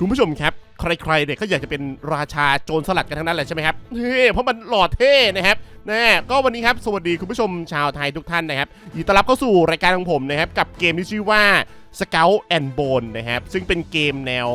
คุณผู้ชมครับ ใครๆเนี่ยก็อยากจะเป็นราชาโจรสลัดกันทั้งนั้นแหละใช่ไหมครับเฮ้เพราะมันหล่อเท่นะครับแน่ก็วันนี้ครับสวัสดีคุณผู้ชมชาวไทยทุกท่านนะครับยินดีต้อนรับเข้าสู่รายการของผมนะครับกับเกมที่ชื่อว่า Scout and Bone นะครับซึ่งเป็นเกมแนว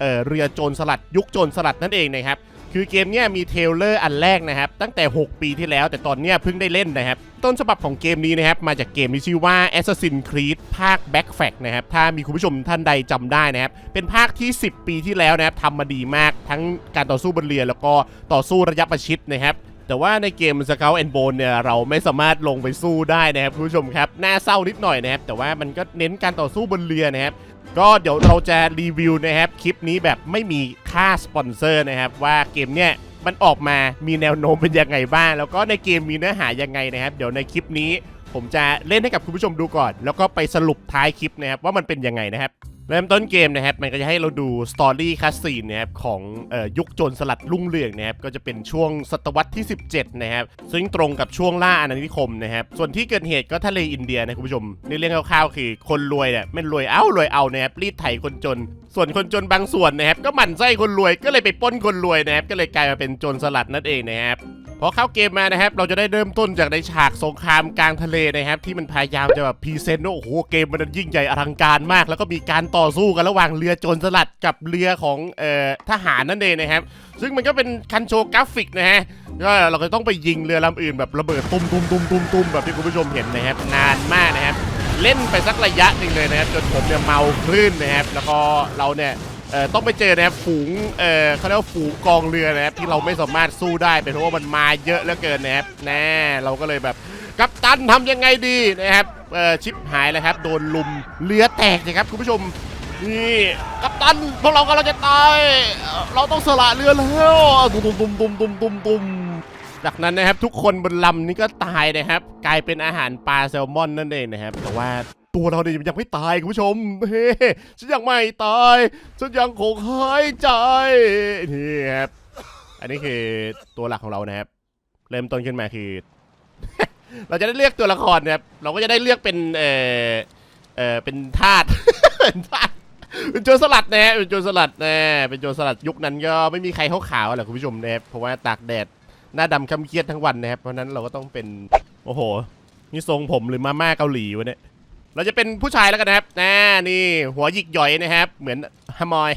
เอ่อเรือโจรสลัดยุคโจรสลัดนั่นเองนะครับ คือเกมเนี้ยมีเทเลอร์อันแรกนะครับ ตั้งแต่ 6 ปีที่แล้ว แต่ตอนเนี้ยเพิ่งได้เล่นนะครับ ต้นฉบับของเกมนี้นะครับ มาจากเกมที่ชื่อว่า Assassin's Creed ภาค Back f a c นะครับ ถ้ามีคุณผู้ชมท่านใดจำได้นะครับ เป็นภาคที่ 10 ปีที่แล้วนะครับทำมาดีมากทั้งการต่อสู้บนเรือ แล้วก็ต่อสู้ระยะประชิดนะครับแต่ว่าในเกม Scout and Bone เนี่ยเราไม่สามารถลงไปสู้ได้นะครับคุณผู้ชมครับ น่าเศร้านิดหน่อยนะครับ แต่ว่ามันก็เน้นการต่อสู้บนเรือนะครับ ก็เดี๋ยวเราจะรีวิวนะครับ คลิปนี้แบบไม่มีค่าสปอนเซอร์นะครับ ว่าเกมเนี่ยมันออกมามีแนวโน้มเป็นยังไงบ้าง แล้วก็ในเกมมีเนื้อหายังไงนะครับ เดี๋ยวในคลิปนี้ ผมจะเล่นให้กับคุณผู้ชมดูก่อน แล้วก็ไปสรุปท้ายคลิปนะครับว่ามันเป็นยังไงนะครับ เริ่มต้นเกมนะครับมันก็จะให้เราดูสตอรี่คัสซีนนะครับของออยุคโจรสลัดรุ่งเรืองนะครับก็จะเป็นช่วงศตวรรษที่ 17 นะครับ ซึ่งตรงกับช่วงล่าอาณานิคมนะครับ ส่วนที่เกิดเหตุก็ทะเลอินเดียนะคุณผู้ชมในเรื่องคร่าวๆคือคนรวยเนี่ยไม่รวยเอ้ารวยเอานะครับรีดไถคนจน ส่วนคนจนบางส่วนนะครับก็หมั่นไส้คนรวยก็เลยไปป้นคนรวยนะครับก็เลยกลายมาเป็นโจรสลัดนั่นเองนะครับ พอเข้าเกมมานะครับ เราจะได้เริ่มต้นจากในฉากสงครามกลางทะเลนะครับ ที่มันพยายามจะแบบพรีเซนต์ว่าโอ้โหเกมมันยิ่งใหญ่อลังการมาก แล้วก็มีการต่อสู้กันระหว่างเรือโจรสลัดกับเรือของเอ่อทหารนั่นเองนะครับ ซึ่งมันก็เป็นคันโชว์กราฟิกนะฮะก็เราก็ต้องไปยิงเรือลำอื่นแบบระเบิดตุ้มตุ้มตุ้มตุ้มตุ้มแบบที่คุณผู้ชมเห็นนะครับนานมากนะครับเล่นไปสักระยะหนึ่งเลยนะครับจนผมเนี่ยเมาคลื่นนะครับแล้วก็เราเนี่ย เอ่อต้องไปเจอนะครับฝูงเอ่อเขาเรียกว่าฝูงกองเรือนะครับที่เราไม่สามารถสู้ได้เป็นเพราะว่ามันมาเยอะเหลือเกินนะครับแน่เราก็เลยแบบกัปตันทำยังไงดีนะครับเอ่อชิปหายเลยครับโดนลุมเรือแตกนะครับคุณผู้ชมนี่กัปตันพวกเรากำลังจะตายเอ่อเราต้องสละเรือแล้วตุ้มตุ้มตุ้มตุ้มตุ้มตุ้มตุ้มจากนั้นนะครับทุกคนบนลำนี้ก็ตายนะครับ กลายเป็นอาหารปลาแซลมอนนั่นเองนะครับแต่ว่า ตัวเราเนี่ยยังไม่ตายคุณผู้ชม เฮ้ฉันยังไม่ตาย ฉันยังคงหายใจนี่ครับอันนี้คือตัวหลักของเรานะครับ เริ่มต้นขึ้นมาคือ เราจะได้เลือกตัวละครนะครับเราก็จะได้เลือกเป็นเออเออเป็นทาสเป็นทาสเป็นโจรสลัดนะฮะเป็นโจรสลัดนะเป็นโจรสลัดยุคนั้นก็ไม่มีใครเขาขาวๆหรอกคุณผู้ชมนะครับเพราะว่าตากแดดหน้าดำคำเครียดทั้งวันนะครับเพราะฉะนั้นเราก็ต้องเป็นโอ้โห นี่ทรงผมหรือมาม่าเกาหลีวะเนี่ย เราจะเป็นผู้ชายแล้วกันนะครับน่นี่หัวหยิกหย่อยนะครับ เหมือนฮามอย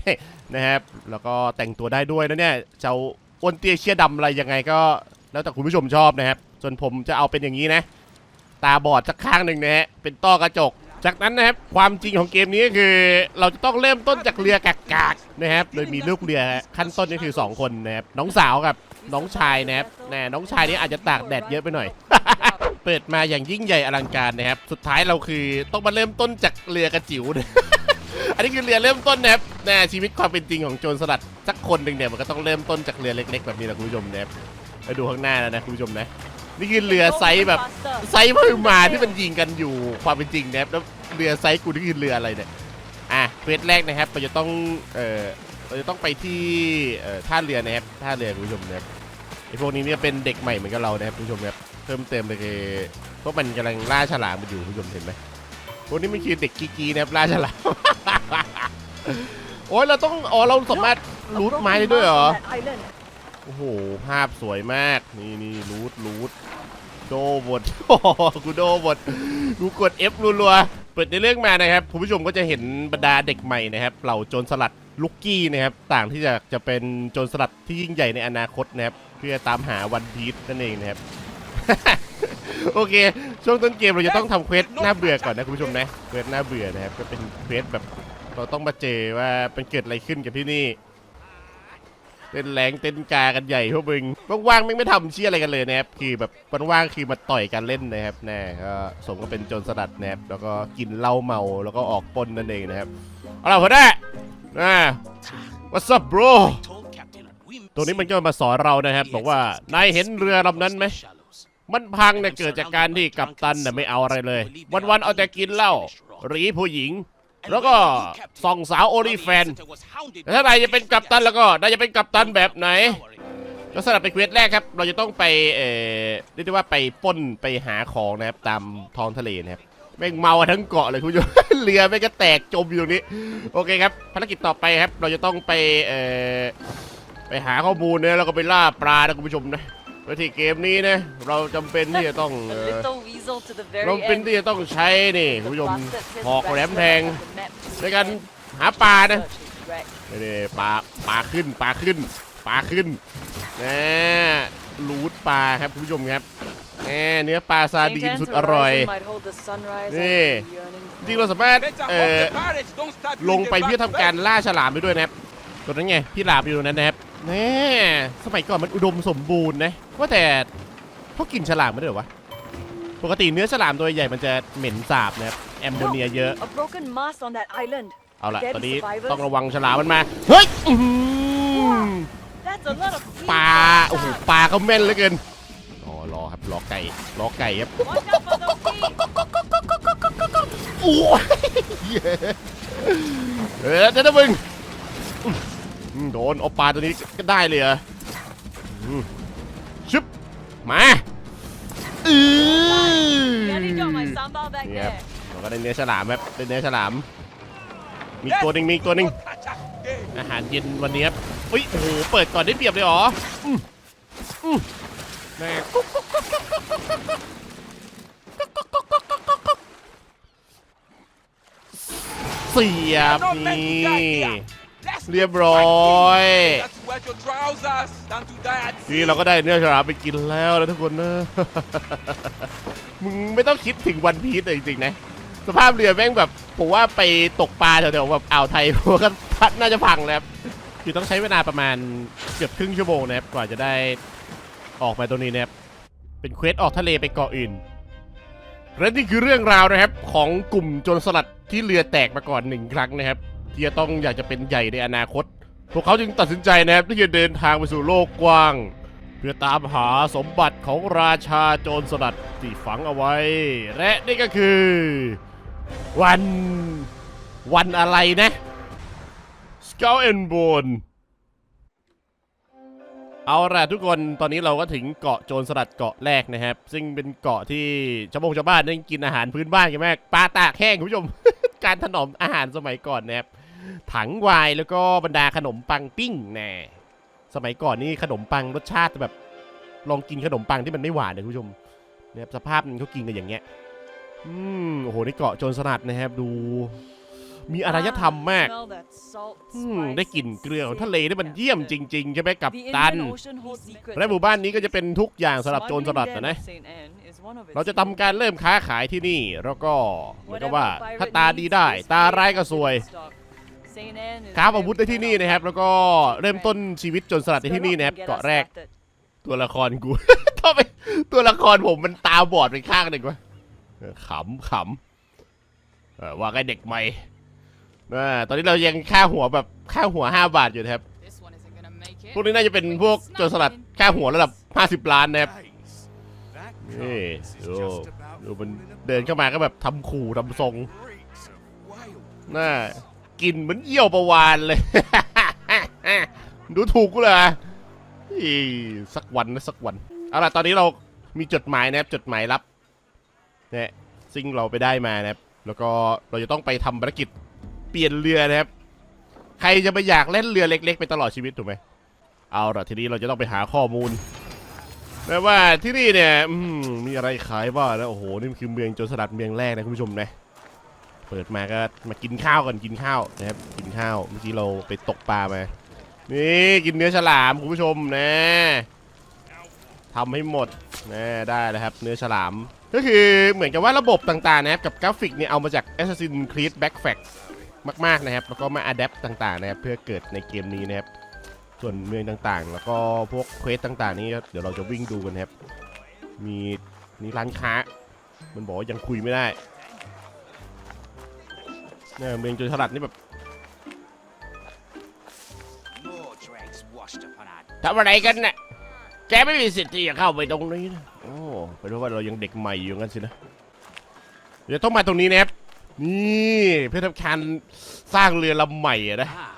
นะครับ แล้วก็แต่งตัวได้ด้วยนะเนี่ยเจ้าอ้วนเตี้ยเชี่ยดำอะไรยังไงก็ แล้วแต่คุณผู้ชมชอบนะครับ ส่วนผมจะเอาเป็นอย่างนี้นะ ตาบอดสักข้างหนึ่งนะฮะ เป็นต้อกระจก จากนั้นนะครับ ความจริงของเกมนี้ก็คือ เราจะต้องเริ่มต้นจากเรือกากๆนะครับ โดยมีลูกเรือขั้นต้นก็คือ 2 คนนะครับ น้องสาวกับน้องชายนะครับแน่น้องชายนี่อาจจะตากแดดเยอะไปหน่อย เปิดมาอย่างยิ่งใหญ่อลังการนะครับ สุดท้ายเราคือต้องมาเริ่มต้นจากเรือกระจิ๋วนะอันนี้คือเรือเริ่มต้นนะครับแน่ชีวิตความเป็นจริงของโจรสลัดสักคนหนึ่งเนี่ยมันก็ต้องเริ่มต้นจากเรือเล็ก ๆ แบบนี้นะคุณผู้ชมนะครับไปดูข้างหน้าแล้วนะคุณผู้ชมนะ นี่คือเรือไซส์แบบไซส์พม่มาที่มันยิงกันอยู่ความเป็นจริงนะครับแล้วเรือไซส์กูนี่คือเรืออะไรเนี่ยอะเควสแรกนะครับเราจะต้องเออเราจะต้องไปที่ท่าเรือนะครับท่าเรือคุณผู้ชมนะครับ ไอพวกนี้เนี่ยเป็นเด็กใหม่เหมือนกับเรานะครับผู้ชมครับเพิ่มเติมเลยคือพวกมันกำลังล่าฉลามมันอยู่ผู้ชมเห็นไหมพวกนี้มันคือเด็กกีกีนะครับล่าฉลาม โอ้ยเราต้องอ๋อเราสามารถรูดไม้ได้ด้วยเหรอ โอ้โห ภาพสวยมาก นี่นี่รูดรูดโดบทโอ้กูโดบทกูกด F รัวๆ เปิดในเรื่องมานะครับคุณผู้ชมก็จะเห็นบรรดาเด็กใหม่นะครับ เหล่าโจรสลัดลุกกี้นะครับ ต่างที่จะจะเป็นโจรสลัดที่ยิ่งใหญ่ในอนาคตนะครับ เพื่อตามหาวันพีชนั่นเองนะครับ โอเค ช่วงต้นเกมเราจะต้องทำเควสหน้าเบื่อก่อนนะคุณผู้ชมนะเควสหน้าเบื่อนะครับ ก็เป็นเควสแบบเราต้องมาเจอว่าเป็นเกิดอะไรขึ้นกับที่นี่เต้นแรงเต้นกากันใหญ่พวกมึงว่างๆไม่ไม่ทำเชี่ยอะไรกันเลยนะครับคือแบบว่างๆคือมาต่อยกันเล่นนะครับแน่ก็สมก็เป็นโจรสลัดนะครับแล้วก็กินเหล้าเมาแล้วก็ออกปล้นนั่นเองนะครับเอาล่ะหัวหน้าอ่า what's up bro ตัวนี้มันก็มาสอนเรานะครับบอกว่านายเห็นเรือลำนั้นไหมมันพังเนี่ยเกิดจากการที่กัปตันน่ะไม่เอาอะไรเลย วันๆเอาแต่กินเหล้าหรีผู้หญิง แล้วก็ส่องสาวโอลิแฟนแต่ถ้านายจะเป็นกัปตันแล้วก็นายจะเป็นกัปตันแบบไหนก็สำหรับเป็นเควสแรกครับ เราจะต้องไปเอ่อเรียกได้ว่าไปปล้นไปหาของนะครับตามท้องทะเลนะครับแม่งเมาทั้งเกาะเลยคุณผู้ชมเรือแม่งก็แตกจมอยู่ตรงนี้ โอเคครับภารกิจต่อไปครับ เราจะต้องไปเอ่อไป หาข้อมูลนะแล้วก็ไปล่าปลานะคุณผู้ชมนะและที่เกมนี้นะเราจำเป็นที่จะต้อง A เอ่อ little weasel to the very เราเป็น end. ที่จะต้องใช้นี่คุณ The ผู้ชม bastard his หอกแหลม wrestler แทง on the map to ในการหาปลานะ search his wreck. นี่ๆปลาปลาขึ้นปลาขึ้นปลาขึ้นนะรูทปลาครับคุณผู้ชมครับแหมเนื้อปลาซา St. ดีน Anne's สุดอร่อย horizon might hold the sunrise and นี่ the yearning จริงเราสามารถ Better เอ่อ hope the pirates don't start ลงไป bringing เพื่อ back ทำการ friends. ล่าฉลามไปด้วยนะครับตัวนั้นไงพี่หลามอยู่ตรงนั้นนะครับ แน่สมัยก่อนมันอุดมสมบูรณ์นะว่าแต่เขากินฉลามไม่ได้เหรอวะปกติเนื้อฉลามตัวใหญ่มันจะเหม็นสาบนะครับแอมโมเนียเยอะ A broken mast on that island. เอาละ Dead ตอนนี้ survivors ต้องระวังฉลามมันมา เฮ้ยอื้อหือ That's a lot of ปลาโอ้โหปลาเขาแม่นเหลือเกินอ๋อรอครับรอไก่รอไก่ครับ Watch out for those teeth. โอ้ยเย้เออเดี๋ยวนะมึง อืมโดนเอาปลาตัวนี้ก็ได้เลยเหรออืมชึบมาอือ Nearly got my sambal back นี่ครับ there. เราก็ได้เนื้อฉลามครับได้เนื้อฉลาม มี Yes, ตัวหนึ่งมีอีกตัวหนึ่ง not touch us again. อาหารเย็นวันนี้ครับอุ้ยโอ้โหเปิดก่อนได้เปรียบเลยเหรออืมอืมแม่กุ๊กกุ๊กกุ๊กกุ๊กกุ๊กกุ๊กกุ๊กกุ๊กกุ๊กกุ๊กกุ๊กกุ๊กเสียบ You're not meant นี่ เรียบ get ร้อย fighting. That's wet your trousers than to die at นี่ sea. เราก็ได้เนื้อฉลามไปกินแล้วนะทุกคนนะ มึงไม่ต้องคิดถึงวันพีชเลยจริงๆนะ สภาพเรือแม่งแบบผมว่าไปตกปลาแถวๆแบบอ่าวไทยผมว่าก็พัดน่าจะพังแล้วครับคือต้องใช้เวลาประมาณเกือบครึ่งชั่วโมงนะครับกว่าจะได้ออกมาตรงนี้นะครับเป็นเควสออกทะเลไปเกาะอื่นและนี่คือเรื่องราวนะครับของกลุ่มโจรสลัดที่เรือแตกมาก่อนหนึ่งครั้งนะครับ ที่จะต้องอยากจะเป็นใหญ่ในอนาคต พวกเขาจึงตัดสินใจนะครับที่จะเดินทางไปสู่โลกกว้าง เพื่อตามหาสมบัติของราชาโจรสลัดที่ฝังเอาไว้ และนี่ก็คือ วันวันอะไรนะ s c u l l and Bone เอาล่ะทุกคนตอนนี้เราก็ถึงเกาะโจรสลัดเกาะแรกนะครับ ซึ่งเป็นเกาะที่ชาวบงชาวบ้านได้กินอาหารพื้นบ้านกันมากปลาตากแห้งคุณผู้ชม การถนอมอาหารสมัยก่อนนะครับ ถังวายแล้วก็บรรดาขนมปังปิ้งแน่สมัยก่อนนี่ขนมปังรสชาติแบบ ลองกินขนมปังที่มันไม่หวานนะคุณผู้ชมนะครับสภาพมันเขากินกันอย่างเงี้ยอืมโอ้โหนี่เกาะโจรสลัดนะครับดู มีอารยธรรมมาก Smell that salt, อืม spice, ได้กลิ่น and เกลือของ savory ทะเลนี่มันเยี่ยมจริง ๆ ใช่ไหมกับ The ตัน Indian Ocean holds secrets และหมู่บ้านนี้ก็จะเป็นทุกอย่างสำหรับโจรสลัด Smuggling นะนะ den of St. Anne is one of its เราจะทำการเริ่มค้าขายที่นี่ แล้วก็เหมือนกับว่า Whatever pirate ถ้าตาดีได้ needs is ตาร้ายก็ซวย in stock. St. Anne is ค้าอา very วุธได้ที่นี่นะครับ แล้วก็เริ่มต้นชีวิตโจรสลัดในที่นี่นะครับ Get us เกาะแรก started. ตัวละครกูทำไมตัวละครผมมันตาบอดไปข้างหนึ่งวะเออขำขำเออว่าไงเด็กใหม่อ่าตอนนี้เรายังค่าหัวแบบค่าหัว 5 บาทอยู่นะครับ This one isn't gonna make it. พวกนี้น่าจะเป็นพวกโจรสลัดค่าหัวระดับ 50 ล้านนะครับนี่ดูดูมันเดินเข้ามาก็แบบทำขู่ทำทรงน่า กลิ่นเหมือนเยี่ยวประวานเลย ดูถูกกูเลยอีสักวันนะสักวัน เอาล่ะ ตอนนี้เรามีจดหมายนะครับ จดหมายลับเนี่ยซึ่งเราไปได้มานะครับ แล้วก็เราจะต้องไปทำภารกิจเปลี่ยนเรือนะครับ ใครจะไปอยากเล่นเรือเล็ก ๆ ไปตลอดชีวิตถูกไหม เอาล่ะ ทีนี้เราจะต้องไปหาข้อมูลแม้ว่าที่นี่เนี่ยมมีอะไรขายบ้างนะโอ้โห นี่มันคือเมืองโจรสลัดเมืองแรกนะคุณผู้ชมนะ เปิดมาก็มากินข้าวก่อนกินข้าวนะครับกินข้าวเมื่อกี้เราไปตกปลามานี่กินเนื้อฉลามคุณผู้ชมนะทำให้หมดนะได้แล้วครับ เนื้อฉลาม ก็คือเหมือนกับว่าระบบต่างๆนะครับกับกราฟิกเนี่ยเอามาจาก Assassin's Creed Black Flag มากๆนะครับ แล้วก็มาอัดแอปต่างๆนะครับเพื่อเกิดในเกมนี้นะครับ ส่วนเมืองต่างๆ แล้วก็พวกเควสต่างๆ นี่เดี๋ยวเราจะวิ่งดูกันครับ มีนี่ร้านค้า มันบอกว่ายังคุยไม่ได้ เนี่ยเมืองโจรสลัดนี่แบบ More dregs washed upon our ทำอะไรกันน่ะแกไม่มีสิทธิ์ที่จะเข้าไปตรงนี้นะโอ้เป็นเพราะว่าเรายังเด็กใหม่อยู่งั้นสินะ เดี๋ยวต้องมาตรงนี้นะครับ นี่เพื่อทำการสร้างเรือลำใหม่อะนะ Ah,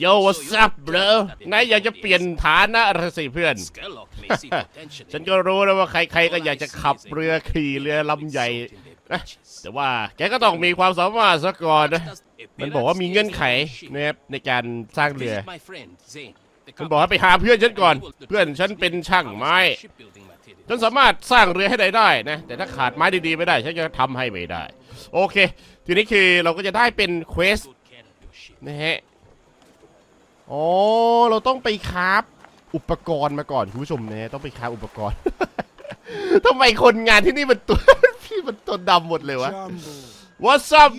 โย what's up bro นายอยากจะเปลี่ยนฐานะอะไรสิเพื่อน Skerlock may see potential ฉัน in ก็รู้นะว่าใครๆก็อยากจะขับเรือขี่เรือลำใหญ่ เอ๊ะแต่ว่าแกก็ต้องมีความสามารถซะก่อนนะ มันบอกว่ามีเงื่อนไขนะครับในการสร้างเรือ มันบอกว่าไปหาเพื่อนฉันก่อน เพื่อนฉันเป็นช่างไม้ ฉันสามารถสร้างเรือให้ได้ได้นะ แต่ถ้าขาดไม้ดีๆไม่ได้ ฉันจะทำให้ไม่ได้ โอเค ทีนี้คือเราก็จะได้เป็นเควสนะฮะอ๋อเราต้องไปคราฟอุปกรณ์มาก่อนคุณผู้ชมนะฮะต้องไปคราฟอุปกรณ์ ทำไมคนงานที่นี่มันตัว พี่มันตัวดำหมดเลยวะ What's up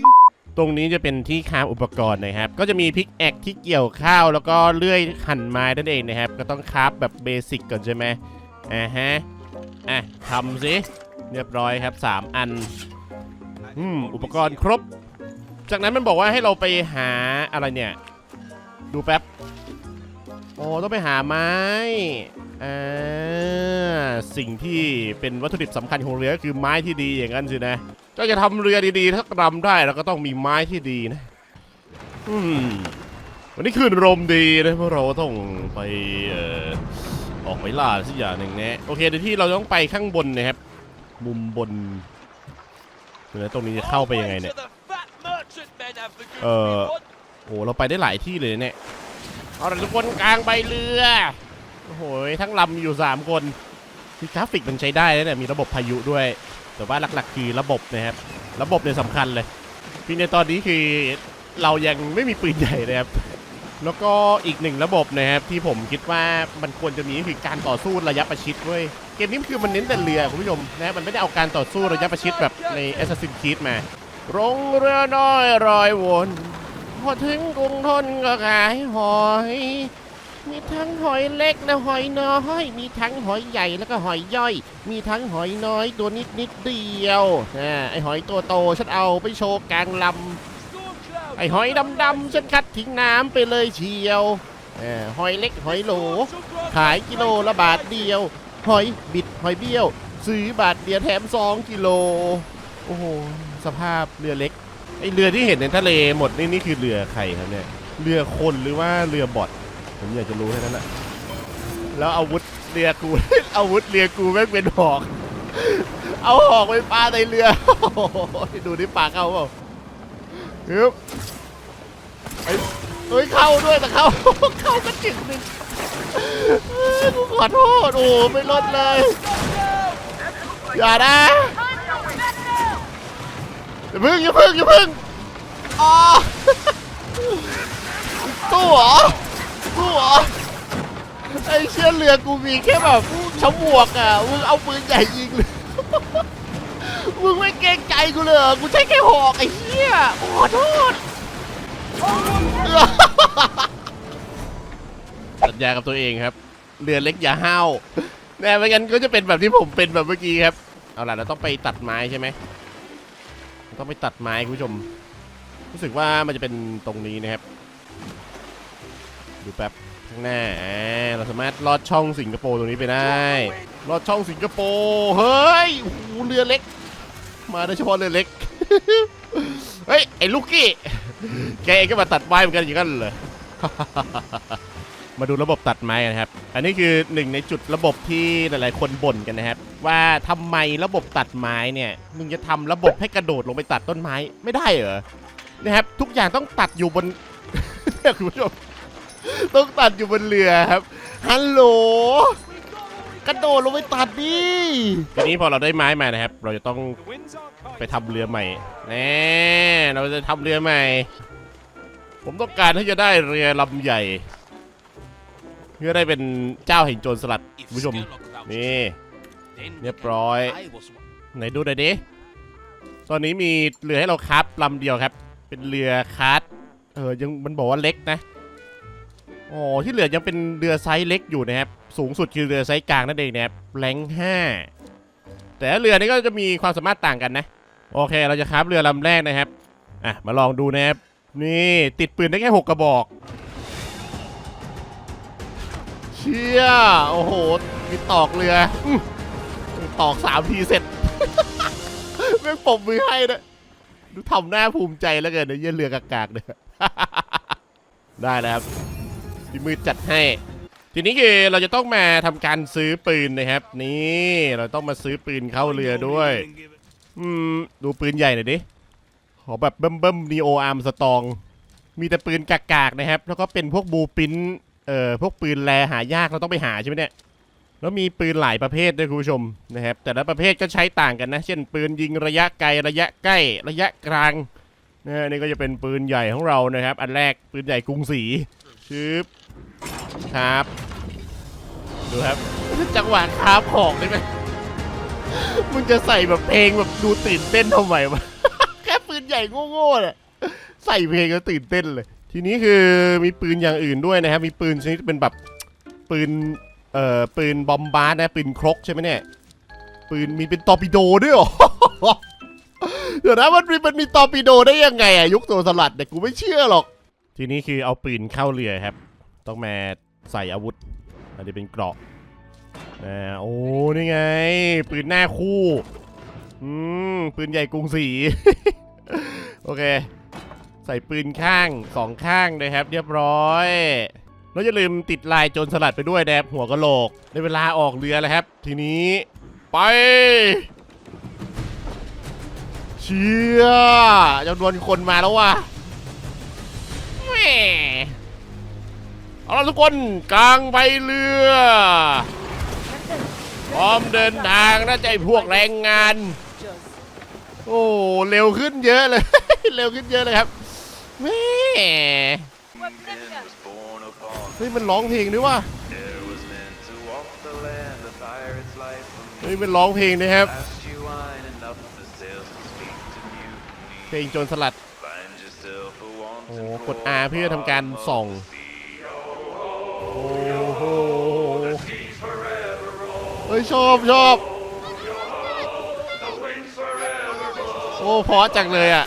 ตรงนี้จะเป็นที่คราฟอุปกรณ์นะครับ ก็จะมีพิกแอกที่เกี่ยวข้าวแล้วก็เลื่อยหั่นไม้นั่นเองนะครับ ก็ต้องคราฟแบบเบสิกก่อนใช่ไหมอ่าฮะ อะทำสิเรียบร้อยครับ 3 อัน อืม อุปกรณ์ครบ จากนั้นมันบอกว่าให้เราไปหาอะไรเนี่ย ดูแป๊บ โอ้ต้องไปหาไม้อ่าสิ่งที่เป็นวัตถุดิบสำคัญของเรือก็คือไม้ที่ดีอย่างนั้นสินะก็จะทำเรือดีๆถ้าลำได้เราก็ต้องมีไม้ที่ดีนะอืมวันนี้คืนลมดีนะเพราะเราต้องไปเอ่อออกไปล่าสักอย่างหนึ่งนะโอเคเดี๋ยวที่เราต้องไปข้างบนนะครับ มุมบนเดี๋ยวตรงนี้จะเข้าไปยังไงเนี่ย To the fat merchantmen have the goods Uh, we want. โอ้เราไปได้หลายที่เลยเนี่ย เอาละทุกคนกลางใบเรือ โอ้โหทั้งลำอยู่ 3 คนมีกราฟิกมันใช้ได้แล้วเนี่ยมีระบบพายุด้วย แต่ว่าหลักๆ คือระบบนะครับ ระบบเนี่ยสำคัญเลยพี่ในตอนนี้คือเรายังไม่มีปืนใหญ่นะครับ แล้วก็อีกหนึ่งระบบนะครับที่ผมคิดว่ามันควรจะมีก็คือการต่อสู้ระยะประชิดเว้ยเกมนี้คือมันเน้นแต่เรือคุณผู้ชมนะมันไม่ได้เอาการต่อสู้ระยะประชิดแบบใน Assassin's Creed มาลงเรือน้อยรอยวน พอถึงกรุงทนก็ขายหอย มีทั้งหอยเล็กและหอยน้อย มีทั้งหอยใหญ่แล้วก็หอยย่อย มีทั้งหอยน้อยตัวนิดนิดเดียวอไอหอยตัวโตฉันเอาไปโชว์กลางลำไอหอยดำๆฉันคัดทิ้งน้ำไปเลยเชียวอหอยเล็กหอยโหล ขายกิโลละบาทเดียว หอยบิดหอยเบี้ยว ซื้อบาทเดียวแถม2กิโล โอ้โห สภาพเรือเล็ก ไอเรือที่เห็นในทะเลหมดนี่นี่คือเรือใครครับเนี่ย เรือคนหรือว่าเรือบอทผมอยากจะรู้แค่นั้นแหละแล้วอาวุธเรือกู อาวุธเรือกูแม่งเป็นหอก เอาหอกไปปาในเรือดูนี่ปลาเข้าเปล่าฮึบไอ้เฮ้ยเข้าด้วยแต่เข้าเข้ากันจึงหนึ่งกูขอโทษโอ้ไม่ลดเลย อย่านะ อย่าพึ่งอย่าพึ่งอย่าพึ่งอ๋อตู้เหรอตู้เหรอไอ้เชี่ยเรือกูมีแค่แบบชมวกอะมึงเอาปืนใหญ่ยิงเลยมึงไม่เกรงใจกูเลยกูใช้แค่หอกไอ้เหี้ยขอโทษสัญญากับตัวเองครับ เรือเล็กอย่าห้าวแน่ไม่งั้นก็จะเป็นแบบที่ผมเป็นแบบเมื่อกี้ครับ เอาล่ะเราต้องไปตัดไม้ใช่ไหม ต้องไปตัดไม้คุณผู้ชม รู้สึกว่ามันจะเป็นตรงนี้นะครับ ดูแป๊บข้างหน้าอ่เราสามารถลอดช่องสิงคโปร์ตรงนี้ไปได้ลอดช่องสิงคโปร์เฮ้ยโอ้โหเรือเล็ก มาโดยเฉพาะเรือเล็กเฮ้ยไอ้ลูกกี้แกเองก็มาตัดไม้เหมือนกันอย่างนั้นเหรอมาดูระบบตัดไม้กันครับ อันนี้คือหนึ่งในจุดระบบที่หลาย ๆ คนบ่นกันนะครับ ว่าทำไมระบบตัดไม้เนี่ยมึงจะทำระบบให้กระโดดลงไปตัดต้นไม้ไม่ได้เหรอนะครับ ทุกอย่างต้องตัดอยู่บนเนี่ยคุณผู้ชมต้องตัดอยู่บนเรือครับฮัลโหลกระโดดลงไปตัดดิทีนี้พอเราได้ไม้มานะครับ เราจะต้องไปทำเรือใหม่แน่เราจะทำเรือใหม่ ผมต้องการที่จะได้เรือลำใหญ่เพื่อได้เป็นเจ้าแห่งโจรสลัดคุณผู้ชมนี่ เรียบร้อย ไหนดูหน่อยดิ ตอนนี้มีเรือให้เราคับลำเดียวครับ เป็นเรือคัสเออยังมันบอกว่าเล็กนะอ๋อที่เหลือยังเป็นเรือไซส์เล็กอยู่นะครับ สูงสุดคือเรือไซส์กลางนั่นเองนะครับแรงห้าแต่ละเรือนี่ก็จะมีความสามารถต่างกันนะ โอเคเราจะคับเรือลำแรกนะครับ อะมาลองดูนะครับ นี่ติดปืนได้แค่หกกระบอก เชี่ยโอ้โหมีตอกเรืออื้อ ตอกสามทีเสร็จแม่งปมมือให้นะดูทำหน้าภูมิใจแล้วเกินนะเยี่ยเรือกากๆเนี่ยได้แล้วครับพี่มือจัดให้ ทีนี้คือเราจะต้องมาทำการซื้อปืนนะครับ นี่เราต้องมาซื้อปืนเข้าเรือด้วย อืมดูปืนใหญ่หน่อยดิขอแบบเบิ่มเบิ่มนีโออาร์มสตอง มีแต่ปืนกากๆนะครับ แล้วก็เป็นพวกบูปินเอ่อพวกปืนแลหายากเราต้องไปหาใช่ไหมเนี่ย แล้วมีปืนหลายประเภทด้วยคุณผู้ชมนะครับ แต่ละประเภทก็ใช้ต่างกันนะ เช่น ปืนยิงระยะไกลระยะใกล้ระยะกลางนะนี่ก็จะเป็นปืนใหญ่ของเรานะครับ อันแรกปืนใหญ่กรุงศรีชึบครับดูครับจังหวะคาบของได้ไหมมึงจะใส่แบบเพลงแบบดูตื่นเต้นทำไมวะแค่ปืนใหญ่โง่ๆน่ะใส่เพลงก็ตื่นเต้นเลย ทีนี้คือมีปืนอย่างอื่นด้วยนะครับ มีปืนชนิดเป็นแบบปืน เอ่อปืนบอมบาร์ดนะปืนครกใช่ไหมเนี่ยปืนมีเป็นตอร์ปิโดด้วยเหรอ เดี๋ยวนะมันมีมันมีตอร์ปิโดได้ยังไงอะยุคตัวสลัดแต่ยกูไม่เชื่อหรอก ทีนี้คือเอาปืนเข้าเรือครับ ต้องมาใส่อาวุธอันนี้เป็นเกราะอ่าโอ้นี่ไง ปืนหน้าคู่อืมปืนใหญ่กรุงศรีโอเค ใส่ปืนข้างสองข้างนะครับ เรียบร้อย แล้วอย่าลืมติดลายโจรสลัดไปด้วยนะครับหัวกะโหลกได้เวลาออกเรือแล้วครับ ทีนี้ไป เชี่ยจำนวนคนมาแล้วว่ะแหม่เอาละทุกคนกลางใบเรือ พร้อมเดินทางนะใจพวกแรงงาน โอ้เร็วขึ้นเยอะเลย เร็วขึ้นเยอะเลยครับแม่ เฮ้ยมันร้องเพลงด้วยว่ะเฮ้ยมันร้องเพลงนะครับ เพลงโจรสลัด โอ้กด R เพื่อทำการส่อง โอ้โหเฮ้ยชอบชอบ โอ้พอจังเลยอะ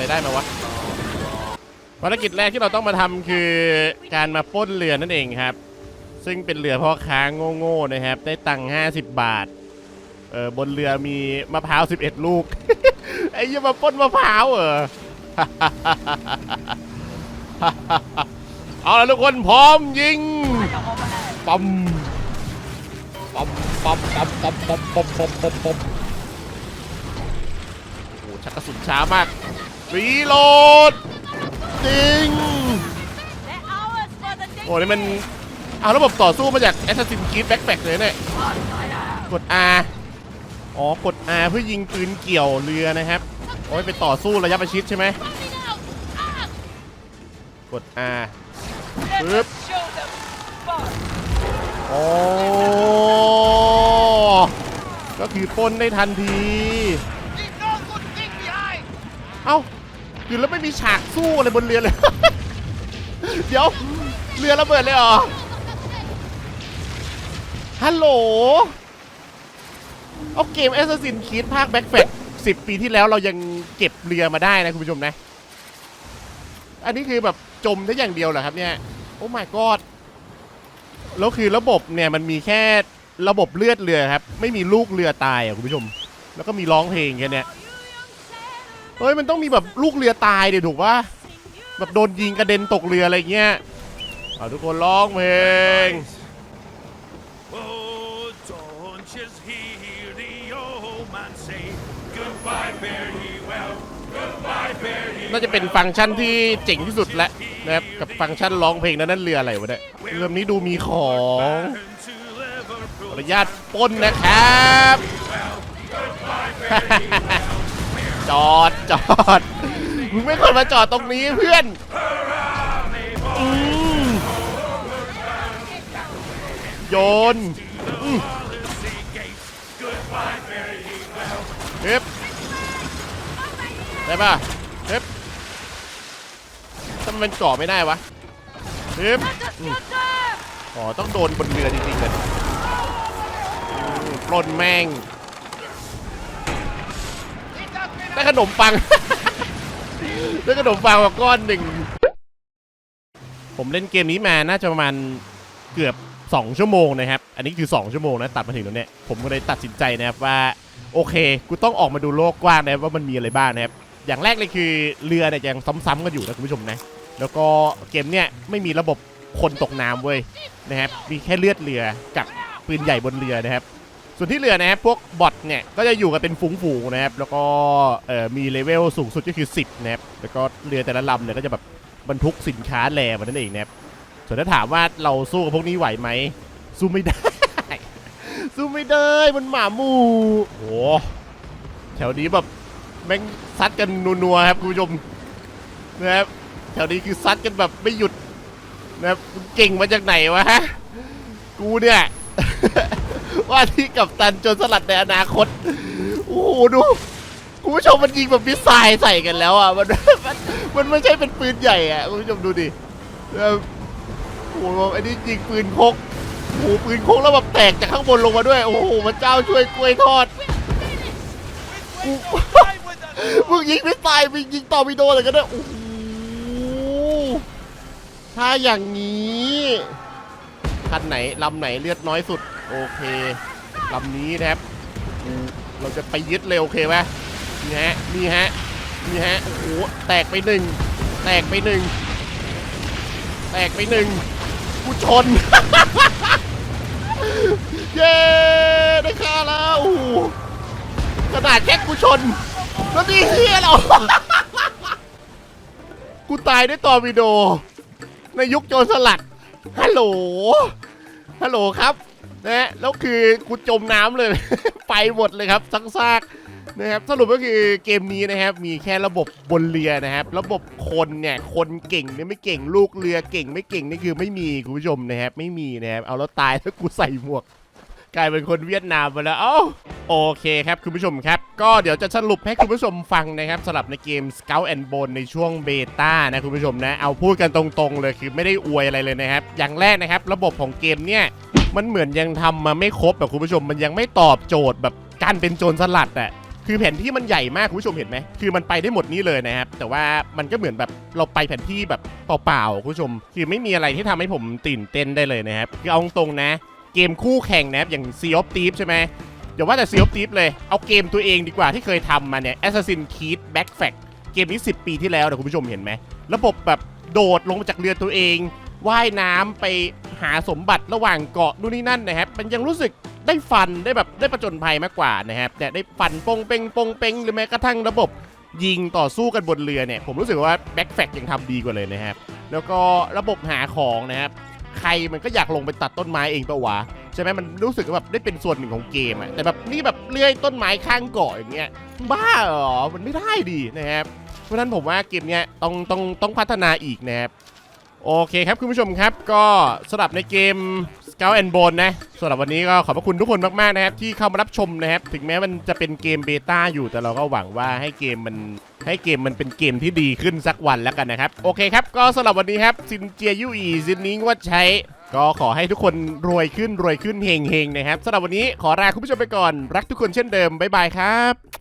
อะไรได้มาวะภารกิจแรกที่เราต้องมาทำคือการมาป้นเรือนั่นเองครับ ซึ่งเป็นเรือพ่อค้าโง่ๆนะครับ ได้ตังค์50บาทเออบนเรือมีมะพร้าว11ลูกไอ้ยังมาป้นมะพร้าวเหรอเอาละทุกคนพร้อมยิงปั๊มปั๊มปั๊มปั๊มปั๊มปั๊มปั๊มปั๊มปั๊มโอ้ชักกระสุนช้ามาก รีโหลดยิง they're ours for the day. โอ้นี่มันเอาระบบต่อสู้มาจาก Assassin's Creed Backpack เลยเนี่ย กด R อ๋อ กด R เพื่อยิงปืนเกี่ยวเรือนะครับ โอ้ยไปต่อสู้ระยะประชิดใช่ไหม กด R Let us show them. Fuck. โอ้ก็คือปล้นได้ทันที เอ้า คือแล้วไม่มีฉากสู้อะไรบนเรือเลย เดี๋ยว เรือระเบิดเลยเหรอ ฮัลโหล เอาเกม Assassin's Creed ภาค Backpack 10 ปีที่แล้วเรายังเก็บเรือมาได้นะคุณผู้ชมนะ อันนี้คือแบบจมได้อย่างเดียวเหรอครับเนี่ย โอ้ my god แล้วคือระบบเนี่ยมันมีแค่ระบบเลือดเรือครับ ไม่มีลูกเรือตายอะคุณผู้ชม แล้วก็มีร้องเพลงแค่เนี้ย เฮ้ยมันต้องมีแบบลูกเรือตายเดี๋ยวถูกปะแบบโดนยิงกระเด็นตกเรืออะไรเงี้ยเอาทุกคนร้องเพลงน่าจะเป็นฟังก์ชันที่เจ๋งที่สุดแล้วนะครับกับฟังก์ชันร้องเพลงนั้นนั่นเรืออะไรวะเนี่ยเรือนี้ดูมีของขออนุญาตป้นนะครับ จอดจอดมึงไม่ควรมาจอดตรงนี้เพื่อนอืมโยนอืมเฮ้บได้ป่ะเฮ้บทำไมมันเกาะไม่ได้วะเฮ้บอ๋อต้องโดนบนเรือจริงๆเลยปล้นแม่ง ได้ขนมปัง ได้ขนมปังมาก้อนหนึ่ง ผมเล่นเกมนี้มาน่าจะประมาณเกือบ 2 ชั่วโมงนะครับ อันนี้คือ 2 ชั่วโมงนะตัดมาถึงตรงเนี้ยผมก็เลยตัดสินใจนะครับว่า โอเค กูต้องออกมาดูโลกกว้างนะครับว่ามันมีอะไรบ้างนะครับ อย่างแรกเลยคือเรือเนี่ยยังซ้ำๆกันอยู่นะคุณผู้ชมนะ แล้วก็เกมเนี่ยไม่มีระบบคนตกน้ำเว้ยนะครับ มีแค่เลือดเรือกับปืนใหญ่บนเรือนะครับ ส่วนที่เรือนะครับพวกบอทเนี่ยก็จะอยู่กันเป็นฝูงๆนะครับ แล้วก็เอ่อมีเลเวลสูงสุดก็คือ 10นะครับแล้วก็เรือแต่ละลำเนี่ยก็จะแบบบรรทุกสินค้าแร่มานั่นเองนะครับส่วนถ้าถามว่าเราสู้กับพวกนี้ไหวไหมสู้ไม่ได้ สู้ไม่ได้มันหมาหมู่โอ้แถวนี้แบบแม่งซัดกันนัวๆครับคุณผู้ชมนะครับแถวนี้คือซัดกันแบบไม่หยุดนะครับเก่งมาจากไหนวะฮะกูเนี่ย ว่าที่กับตันจนสลัดในอนาคต โอ้โหดูคุณผู้ชมมันยิงแบบมิสไซล์ใส่กันแล้วอะมันมันมันไม่ใช่เป็นปืนใหญ่อะคุณผู้ชมดูดิแล้วโอ้โหไอ้นี่ยิงปืนพกโอ้โหปืนพกแล้วแบบแตกจากข้างบนลงมาด้วย โอ้โหพระเจ้าช่วยกล้วยทอดกูมึงยิงไม่ตายมึงยิงต่อร์ปิโดเลยกันนะโอ้โหถ้าอย่างนี้คันไหนลำไหนเลือดน้อยสุด โอเคลำนี้นะครับ เราจะไปยึดเลยโอเคไหมนี่ฮะ นี่ฮะ นี่ฮะ โอ้โห แตกไปหนึ่ง แตกไปหนึ่ง แตกไปหนึ่งกูชน เย้ ได้ค่าแล้วโอ้โหขนาดแค่กูชน แล้วนี่เฮียเหรอ กูตายด้วยตอร์ปิโด ในยุคโจรสลัด ฮัลโหล ฮัลโหลครับ นะแล้วคือกูจมน้ำเลย ไปหมดเลยครับทั้งซากนะครับสรุปก็คือเกมนี้นะครับมีแค่ระบบบนเรือนะครับ ระบบคนเนี่ยคนเก่งเนี่ยไม่เก่งลูกเรือเก่งไม่เก่งนี่คือไม่มีคุณผู้ชมนะครับไม่มีนะครับเอาแล้วตายแล้วกูใส่หมวก กลายเป็นคนเวียดนามไปแล้วเอ้าโอเคครับคุณผู้ชมครับ ก็เดี๋ยวจะสรุปให้คุณผู้ชมฟังนะครับสำหรับในเกม Scout and Bone ในช่วงเบต้านะคุณผู้ชมนะเอาพูดกันตรงๆเลยคือไม่ได้อวยอะไรเลยนะครับ อย่างแรกนะครับ ระบบของเกมเนี่ย มันเหมือนยังทำมาไม่ครบแบบคุณผู้ชมมันยังไม่ตอบโจทย์แบบการเป็นโจรสลัดอะคือแผนที่มันใหญ่มากคุณผู้ชมเห็นไหมคือมันไปได้หมดนี้เลยนะครับ แต่ว่ามันก็เหมือนแบบเราไปแผนที่แบบเปล่าๆคุณผู้ชม คือไม่มีอะไรที่ทำให้ผมตื่นเต้นได้เลยนะครับคือเอาตรงนะ เกมคู่แข่งนะครับอย่าง Sea of Thieves ใช่ไหมอย่าว่าแต่ Sea of Thieves เลยเอาเกมตัวเองดีกว่าที่เคยทำมาเนี่ย Assassin's Creed Black Flag เกมนี้ 10 ปีที่แล้วนะคุณผู้ชมเห็นไหมระบบแบบโดดลงมาจากเรือตัวเองว่ายน้ำไป หาสมบัติระหว่างเกาะนู่นนี่นั่นนะครับ มันยังรู้สึกได้ฟันได้แบบได้ประจนภัยมากกว่านะครับแต่ได้ฟันปงเปงปงเปงหรือแม้กระทั่งระบบยิงต่อสู้กันบนเรือเนี่ยผมรู้สึกว่า Black Flag ยังทำดีกว่าเลยนะครับ แล้วก็ระบบหาของนะครับใครมันก็อยากลงไปตัดต้นไม้เองปะวะใช่ไหมมันรู้สึกแบบได้เป็นส่วนหนึ่งของเกมอะแต่แบบนี่แบบเลื่อยต้นไม้ข้างเกาะอย่างเงี้ยบ้าเหรอมันไม่ได้ดีนะครับเพราะฉะนั้นผมว่าเกมเนี้ยต้องต้องต้องพัฒนาอีกนะครับ โอเคครับคุณผู้ชมครับก็สำหรับในเกม Scout and Bone นะสำหรับวันนี้ก็ขอบพระคุณทุกคนมากๆนะครับ ที่เข้ามารับชมนะครับ ถึงแม้มันจะเป็นเกมเบต้าอยู่แต่เราก็หวังว่าให้เกมมันให้เกมมันเป็นเกมที่ดีขึ้นสักวันแล้วกันนะครับ โอเคครับ ก็สำหรับวันนี้ครับซินเจียยูอีซินนี้งวดใช้ ก็ขอให้ทุกคนรวยขึ้นรวยขึ้นเฮงๆนะครับสำหรับวันนี้ขอลาคุณผู้ชมไปก่อน รักทุกคนเช่นเดิมบ๊ายบายครับ